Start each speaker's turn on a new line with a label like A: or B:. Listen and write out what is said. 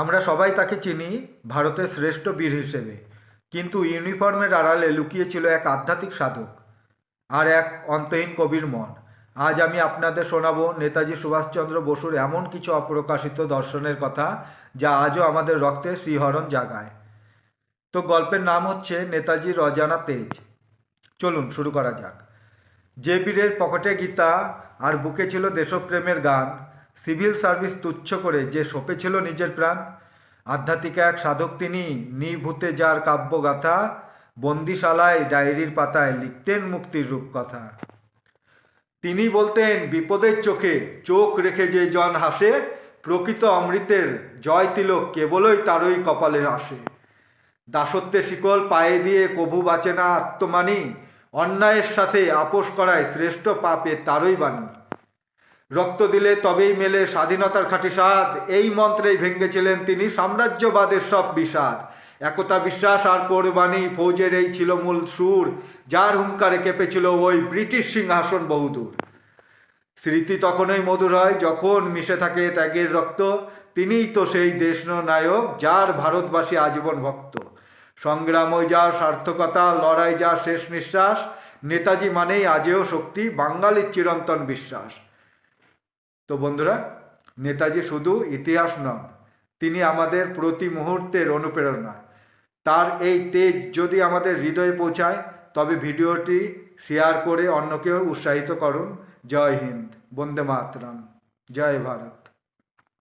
A: আমরা সবাই তাকে চিনি ভারতের শ্রেষ্ঠ বীর হিসেবে, কিন্তু ইউনিফর্মের আড়ালে লুকিয়ে ছিল এক আধ্যাত্মিক সাধক আর এক অন্তহীন কবির মন। আজ আমি আপনাদের শোনাবো নেতাজি সুভাষচন্দ্র বসুর এমন কিছু অপ্রকাশিত দর্শনের কথা যা আজও আমাদের রক্তে শ্রীহরণ জাগায়। তো গল্পের নাম হচ্ছে নেতাজির অজানা তেজ। চলুন শুরু করা যাক। যে বীরের পকেটে গীতা আর বুকে ছিল দেশপ্রেমের গান সিভিল সার্ভিস তুচ্ছ করে যে সঁপেছিল নিজের প্রাণ, আধ্যাত্মিক এক সাধক তিনি নিভূতে যার কাব্যগাথা বন্দিশালায় ডায়েরির পাতায় লিখতেন মুক্তির রূপকথা। তিনি বলতেন, বিপদের চোখে চোখ রেখে যে জন হাসে, প্রকৃত অমৃতের জয় তিলক কেবলই তারই কপালে আসে। দাসত্বের শিকল পায়ে দিয়ে কভু বাঁচে না আত্মমানি, অন্যায়ের সাথে আপোষ করায় শ্রেষ্ঠ পাপে তারই বাণী। রক্ত দিলে তবেই মেলে স্বাধীনতার খাঁটি স্বাদ। এই মন্ত্রেই ভেঙ্গেছিলেন তিনি সাম্রাজ্যবাদের সব বিষাদ। একতা বিশ্বাস আর কোরবানি ফৌজের এই ছিল মূল সুর, যার হুঙ্কারে কেঁপেছিল ওই ব্রিটিশ সিংহাসন বহুদূর। স্মৃতি তখনই মধুর হয়, যখন মিশে থাকে ত্যাগের রক্ত। তিনিই তো সেই দেশ নায়ক যার ভারতবাসী আজীবন ভক্ত। সংগ্রাম ওই যার সার্থকতা, লড়াই যা শেষ নিঃশ্বাস। নেতাজি মানেই আজেও শক্তি, বাঙালির চিরন্তন বিশ্বাস। তো বন্ধুরা, নেতাজি শুধু ইতিহাস নন, তিনি আমাদের প্রতি মুহূর্তের অনুপ্রেরণা। তার এই তেজ যদি আমাদের হৃদয়ে পৌঁছায়, তবে ভিডিওটি শেয়ার করে অন্যকেও উৎসাহিত করুন। জয় হিন্দ, বন্দে মাতরম, জয় ভারত।